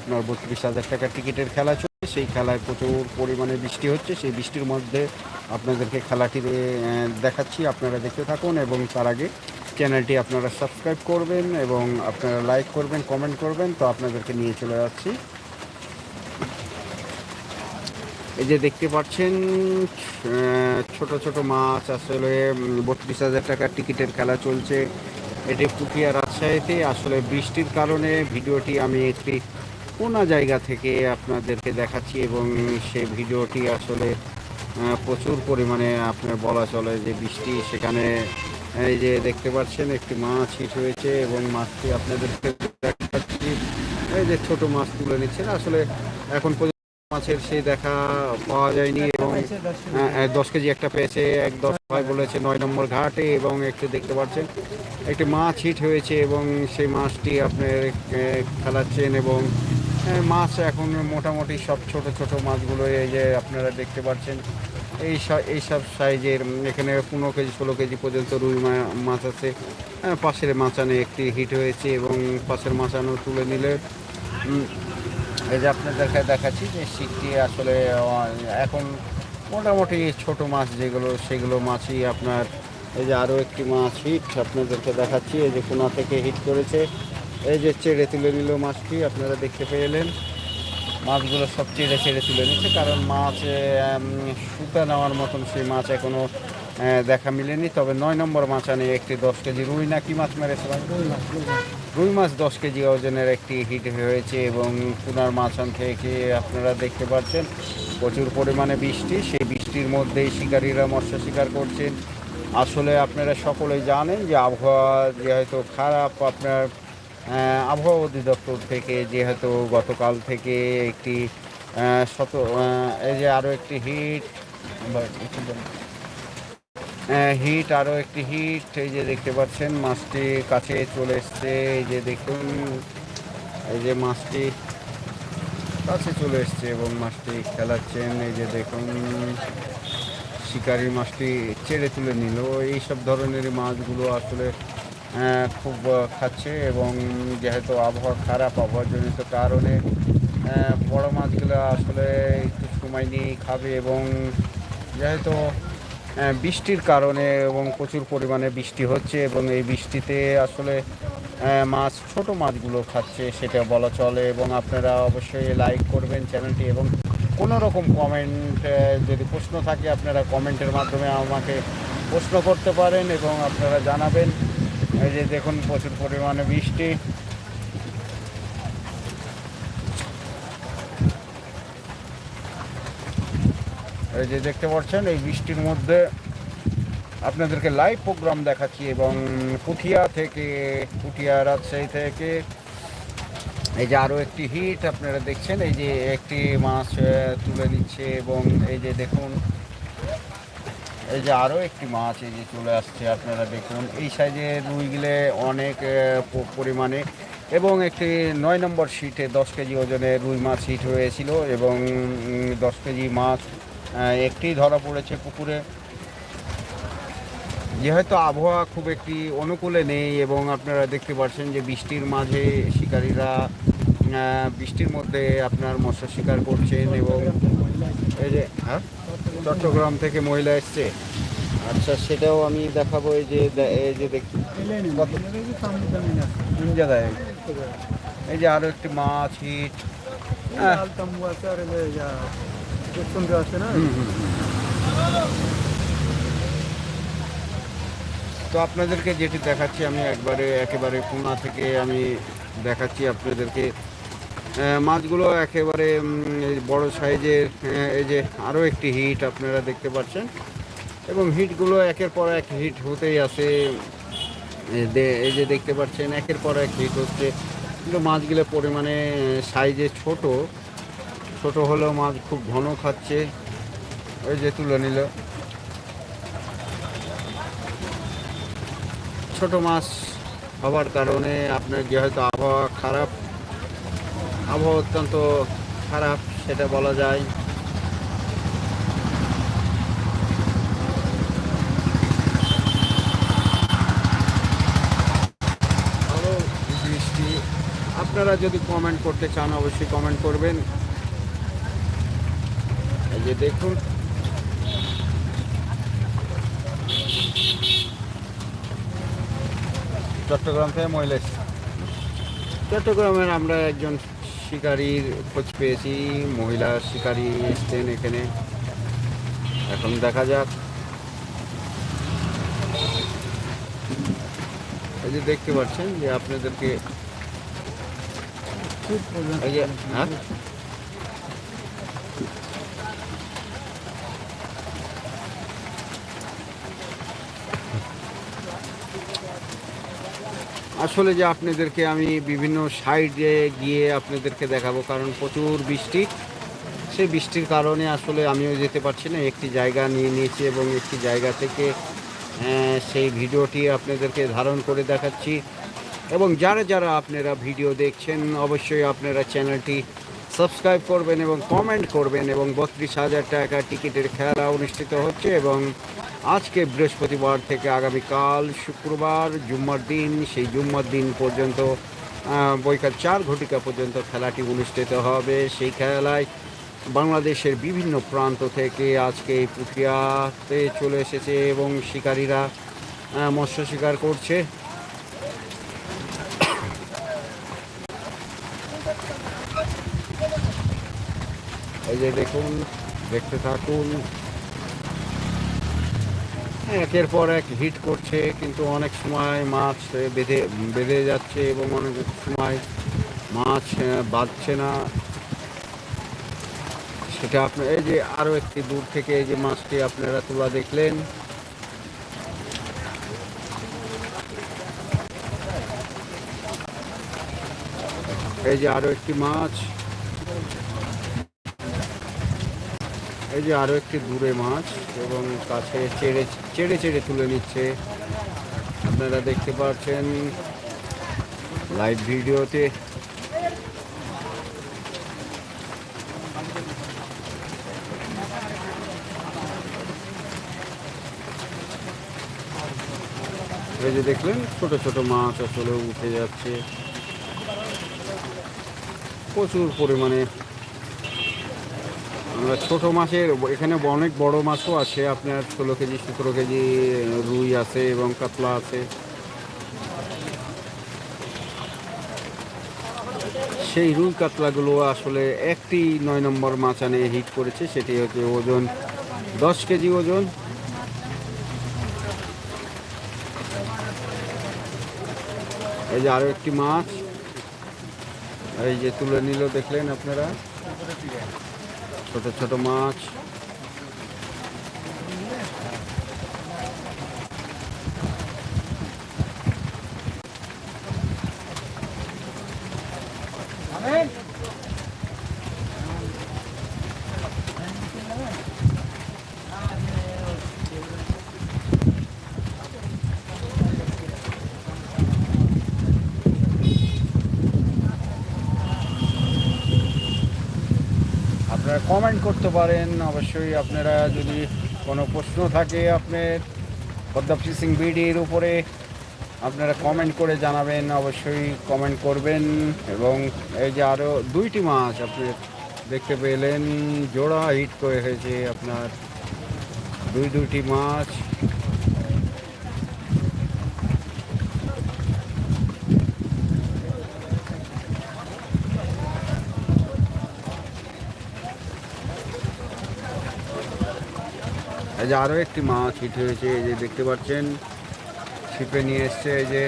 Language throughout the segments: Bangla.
আপনার বত্রিশ হাজার টাকা টিকিটের খেলা চলছে। সেই খেলায় প্রচুর পরিমাণে বৃষ্টি হচ্ছে। সেই বৃষ্টির মধ্যে আপনাদেরকে খেলাটি দেখাচ্ছি। আপনারা দেখতে থাকুন এবং তার আগে চ্যানেলটি আপনারা সাবস্ক্রাইব করবেন এবং আপনারা লাইক করবেন, কমেন্ট করবেন। তো আপনাদেরকে নিয়ে চলে যাচ্ছি। এই যে দেখতে পাচ্ছেন ছোট ছোট মাছ আসলে বত্রিশ হাজার টাকার টিকিটের খেলা চলছে। এটি পুঠিয়া রাজশাহীতে। আসলে বৃষ্টির কারণে ভিডিওটি আমি একটি কোনা জায়গা থেকে আপনাদেরকে দেখাচ্ছি এবং সেই ভিডিওটি আসলে প্রচুর পরিমাণে আপনার বলা চলে যে বৃষ্টি সেখানে এই যে দেখতে পাচ্ছেন একটি মাছ হিট হয়েছে এবং মাছটি আপনাদেরকে দেখাচ্ছি। এই যে ছোট মাছ তুলে নিচ্ছেন। আসলে এখন পর্যন্ত মাছের সেই দেখা পাওয়া যায়নি এবং আহ, আহ, দশ কেজি একটা পেয়েছে। এক দশ ভাই বলেছে নয় নম্বর ঘাটে এবং একটু দেখতে পাচ্ছেন একটি মাছ হিট হয়েছে এবং সেই মাছটি আপনার খেলাচ্ছেন এবং মাছ এখন মোটামুটি সব ছোট ছোট মাছগুলো এই যে আপনারা দেখতে পাচ্ছেন। এই সব এই সব সাইজের এখানে পনেরো কেজি, ষোলো কেজি পর্যন্ত রুই মাছ আছে। পাশের মাচানে একটি হিট হয়েছে এবং পাশের মাচানো তুলে নিলে এই যে আপনাদেরকে দেখাচ্ছি যে শীতটি আসলে এখন মোটামুটি ছোট মাছ যেগুলো, সেগুলো মাছই আপনার, এই যে আরও একটি মাছ হিট আপনাদেরকে দেখাচ্ছি। এই যে কোনা থেকে হিট করেছে। এই যে চেড়ে তুলে নিল মাছটি আপনারা দেখতে পেলেন মাছগুলো সব চেড়ে চেড়ে তুলে নিচ্ছে কারণ মাছ শুকা নেওয়ার মতন সেই মাছ এখনও আহ, দেখা মিলেনি। তবে নয় নম্বর মাছ আনে একটি দশ কেজি রুই না কি মাছ মেরেছে? ভাই? রুই মাছ দশ কেজি ওজনের একটি হিট হয়েছে এবং পুনার মাছন থেকে আপনারা দেখতে পাচ্ছেন প্রচুর পরিমাণে বৃষ্টি। সেই বৃষ্টির মধ্যেই শিকারীরা মৎস্য শিকার করছেন। আসলে আপনারা সকলেই জানেন যে আবহাওয়া যেহেতু খারাপ আপনার আবহাওয়া অধিদপ্তর থেকে যেহেতু গতকাল থেকে একটি শত এই যে আরও একটি হিট হিট আরও একটি হিট এই যে দেখতে পাচ্ছেন, মাছটি কাছে চলে এসছে, এই যে দেখুন, এই যে মাছটি কাছে চলে এসছে এবং মাছটি খেলাচ্ছেন, এই যে দেখুন শিকারি মাছটি চেড়ে তুলে নিল। এই সব ধরনের মাছগুলো আসলে খুব খাচ্ছে এবং যেহেতু আবহাওয়া খারাপ, আবহাওয়াজনিত কারণে বড় মাছগুলো আসলে একটু সময় নিয়েই খাবে এবং যেহেতু বৃষ্টির কারণে এবং প্রচুর পরিমাণে বৃষ্টি হচ্ছে এবং এই বৃষ্টিতে আসলে মাছ, ছোট মাছগুলো খাচ্ছে সেটা বলা চলে এবং আপনারা অবশ্যই লাইক করবেন চ্যানেলটি এবং কোনো রকম কমেন্ট যদি প্রশ্ন থাকে আপনারা কমেন্টের মাধ্যমে আমাকে প্রশ্ন করতে পারেন এবং আপনারা জানাবেন। এই যে দেখুন প্রচুর পরিমাণে বৃষ্টি। এই যে দেখতে পাচ্ছেন, এই বৃষ্টির মধ্যে আপনাদেরকে লাইভ প্রোগ্রাম দেখাচ্ছি এবং পুঠিয়া থেকে, পুঠিয়া রাজশাহী থেকে। এই যে আরও একটি হিট আপনারা দেখছেন, এই যে একটি মাছ তুলে নিচ্ছে এবং এই যে দেখুন এই যে আরও একটি মাছ এই যে চলে আসছে আপনারা দেখুন। এই সাইজে রুইগুলো অনেক পরিমাণে এবং একটি নয় নম্বর সিটে দশ কেজি ওজনের রুই মাছ হিট হয়েছিল এবং দশ কেজি মাছ একটি ধরা পড়েছে পুকুরে। যেহেতু আবহাওয়া খুব একটি অনুকূলে নেই এবং আপনারা দেখতে পাচ্ছেন যে বৃষ্টির মাঝে শিকারীরা বৃষ্টির মধ্যে আপনার মৎস্য শিকার করছেন এবং এই যে হ্যাঁ? চট্টগ্রাম থেকে মহিলা এসছে। আচ্ছা সেটাও আমি দেখাবো এই যে এই যে দেখি। কোন জায়গায়। এই যে আরও একটি মাছ হিট। তো আপনাদেরকে যেটি দেখাচ্ছি আমি একবারে একেবারে পুনা থেকে আমি দেখাচ্ছি আপনাদেরকে। মাছগুলো একেবারে বড় সাইজের এই যে আরও একটি হিট আপনারা দেখতে পাচ্ছেন। এবং হিটগুলো একের পর এক হিট হতেই আসে। এই যে দেখতে পাচ্ছেন, একের পর এক হিট হচ্ছে। কিন্তু মাছগুলো পরিমাণে সাইজে ছোট। ছোট হলেও মাছ খুব ঘন খাচ্ছে। ওই যে তুলে নিল। ছোট মাছ হওয়ার কারণে আপনার যেহেতু আবহাওয়া খারাপ আবহাওয়া অত্যন্ত খারাপ সেটা বলা যায়। আরও বৃষ্টি। আপনারা যদি কমেন্ট করতে চান অবশ্যই কমেন্ট করবেন। এই যে দেখুন। চট্টগ্রাম থেকে মহিলা চট্টগ্রামের আমরা একজন শিকারীর খোঁজ পেয়েছি মহিলা শিকারী এসছেন এখানে। এখন দেখা যাক। এই যে দেখতে পাচ্ছেন যে আপনাদেরকে এই আসলে যে আপনাদেরকে আমি বিভিন্ন সাইডে গিয়ে আপনাদেরকে দেখাবো, কারণ প্রচুর বৃষ্টি। সেই বৃষ্টির কারণে আসলে আমিও যেতে পারছি না, একটি জায়গা নিয়ে নিয়েছি এবং একটি জায়গা থেকে সেই ভিডিওটি আপনাদেরকে ধারণ করে দেখাচ্ছি। এবং যারা যারা আপনারা ভিডিও দেখছেন, অবশ্যই আপনারা চ্যানেলটি সাবস্ক্রাইব করবেন এবং কমেন্ট করবেন এবং বত্রিশ হাজার টাকা টিকিটের খেলা অনুষ্ঠিত হচ্ছে এবং আজকে বৃহস্পতিবার থেকে আগামীকাল শুক্রবার, জুম্মার দিন, সেই জুম্মার দিন পর্যন্ত বৈকাল চার ঘটিকা পর্যন্ত খেলাটি অনুষ্ঠিত হবে। সেই খেলায় বাংলাদেশের বিভিন্ন প্রান্ত থেকে আজকে এই পুঠিয়াতে চলে এসেছে এবং শিকারীরা মৎস্য শিকার করছে। যে দেখুন, দেখতে থাকুন। একের পর এক হিট করছে, কিন্তু অনেক সময় মাছ বেঁধে বেঁধে যাচ্ছে এবং অনেক সময় মাছ বাঁধছে না। সেটা আপনার এই যে আরও একটি দূর থেকে এই যে মাছটি আপনারা তোলা দেখলেন। এই যে আরও একটি মাছ। এই যে আরও একটি দূরে মাছ এবং কাছে চেড়ে চেড়ে চেড়ে তুলে নিচ্ছে। আপনারা দেখতে পাচ্ছেন লাইভ ভিডিওতে। এই যে দেখলেন, ছোট ছোট মাছ আসলে উঠে যাচ্ছে। প্রচুর পরিমাণে ছোট মাছের, এখানে অনেক বড় মাছও আছে, আপনার ষোলো কেজি, সতেরো কেজি রুই আছে এবং কাতলা আছে। সেই রুই কাতলাগুলো আসলে একটি নয় নম্বর মাছ আনে, হিট করেছে, সেটি হচ্ছে ওজন দশ কেজি ওজন। এই যে আরও একটি মাছ, এই যে তুলে নিল, দেখলেন আপনারা? ছোট ছোট মাছ। আপনারা কমেন্ট করতে পারেন। অবশ্যই আপনারা যদি কোনো প্রশ্ন থাকে আপনার পদ্মা সিং বিডির উপরে, আপনারা কমেন্ট করে জানাবেন। অবশ্যই কমেন্ট করবেন। এবং এই যে আরও দুইটি মাছ আপনি দেখতে পেলেন, জোড়া হিট করে হয়েছে আপনার। দুই দুইটি মাছ। যে আরও একটি মাছ হিট হয়েছে, এই যে দেখতে পাচ্ছেন, ছিপে নিয়ে এসছে, এই যে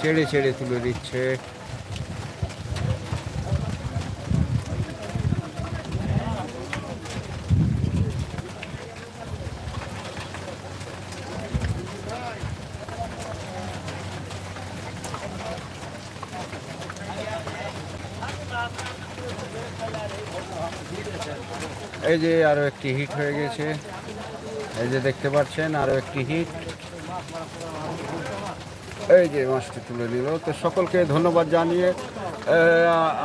ছেড়ে ছেড়ে তুলে দিচ্ছে। এই যে আরও একটি হিট হয়ে গেছে। এই যে দেখতে পাচ্ছেন, আরও একটি হিট এই যে মাছটি তুলে নিল। তো সকলকে ধন্যবাদ জানিয়ে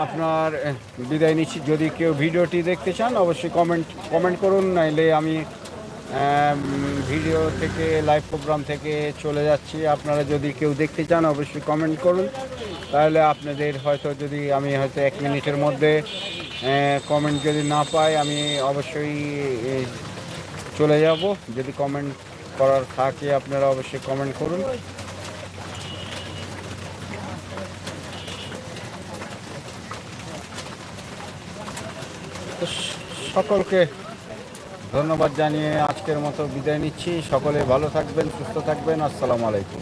আপনার বিদায় নিচ্ছি। যদি কেউ ভিডিওটি দেখতে চান, অবশ্যই কমেন্ট কমেন্ট করুন, নাইলে আমি ভিডিও থেকে লাইভ প্রোগ্রাম থেকে চলে যাচ্ছি। আপনারা যদি কেউ দেখতে চান, অবশ্যই কমেন্ট করুন। তাহলে আপনাদের হয়তো যদি আমি হয়তো এক মিনিটের মধ্যে কমেন্ট যদি না পাই, আমি অবশ্যই চলে যাব। যদি কমেন্ট করার থাকে আপনারা অবশ্যই কমেন্ট করুন। সকলকে ধন্যবাদ জানিয়ে আজকের মতো বিদায় নিচ্ছি। সকলে ভালো থাকবেন, সুস্থ থাকবেন। আসসালামু আলাইকুম।